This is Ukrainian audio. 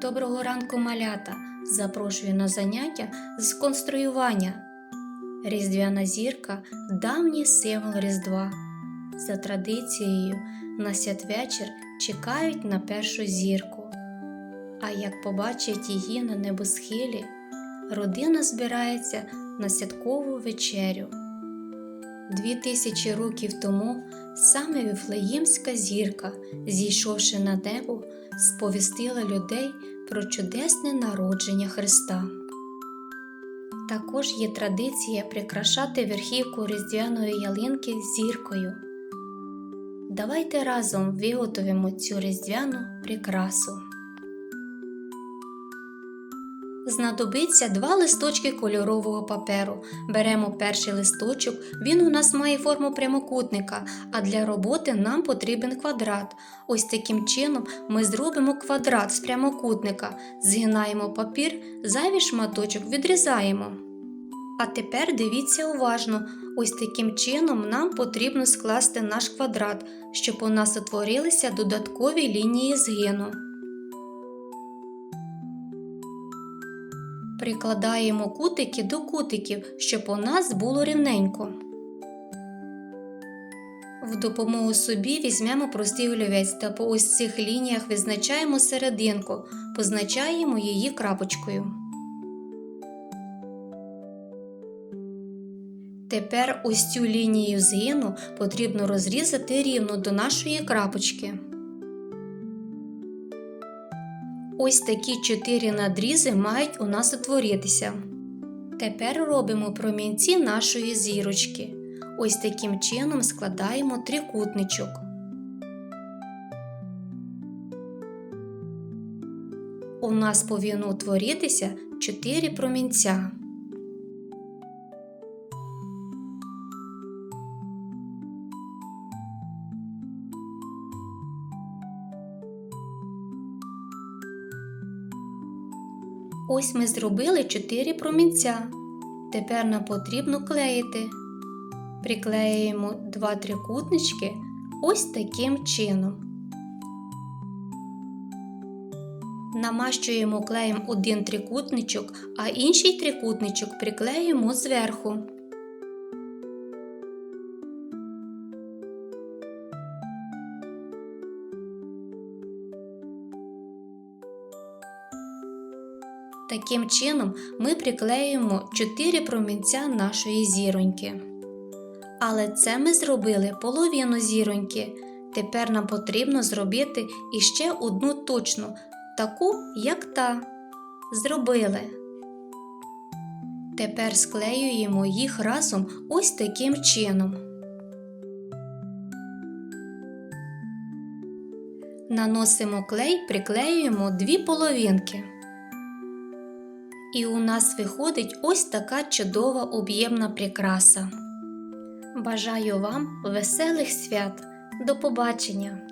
Доброго ранку, малята! Запрошую на заняття з конструювання. Різдвяна зірка давній символ Різдва. За традицією, на святвечір чекають на першу зірку. А як побачать її на небосхилі, родина збирається на святкову вечерю. Дві тисячі років тому саме Віфлеємська зірка, зійшовши на небо, сповістила людей про чудесне народження Христа. Також є традиція прикрашати верхівку різдвяної ялинки зіркою. Давайте разом виготовимо цю різдвяну прикрасу. Знадобиться два листочки кольорового паперу. Беремо перший листочок, він у нас має форму прямокутника, а для роботи нам потрібен квадрат. Ось таким чином ми зробимо квадрат з прямокутника, згинаємо папір, зайвий шматочок відрізаємо. А тепер дивіться уважно, ось таким чином нам потрібно скласти наш квадрат, щоб у нас утворилися додаткові лінії згину. Прикладаємо кутики до кутиків, щоб у нас було рівненько. В допомогу собі візьмемо простий олівець та по ось цих лініях визначаємо серединку, позначаємо її крапочкою. Тепер ось цю лінію згину потрібно розрізати рівно до нашої крапочки. Ось такі чотири надрізи мають у нас утворитися. Тепер робимо промінці нашої зірочки. Ось таким чином складаємо трикутничок. У нас повинно утворитися 4 промінця. Ось ми зробили 4 промінця. Тепер нам потрібно клеїти. Приклеюємо два трикутнички ось таким чином. Намащуємо клеєм один трикутничок, а інший трикутничок приклеюємо зверху. Таким чином ми приклеюємо 4 промінця нашої зіроньки. Але це ми зробили половину зіроньки. Тепер нам потрібно зробити іще одну точну, таку, як та. Зробили. Тепер склеюємо їх разом ось таким чином. Наносимо клей, приклеюємо дві половинки. І у нас виходить ось така чудова об'ємна прикраса. Бажаю вам веселих свят! До побачення!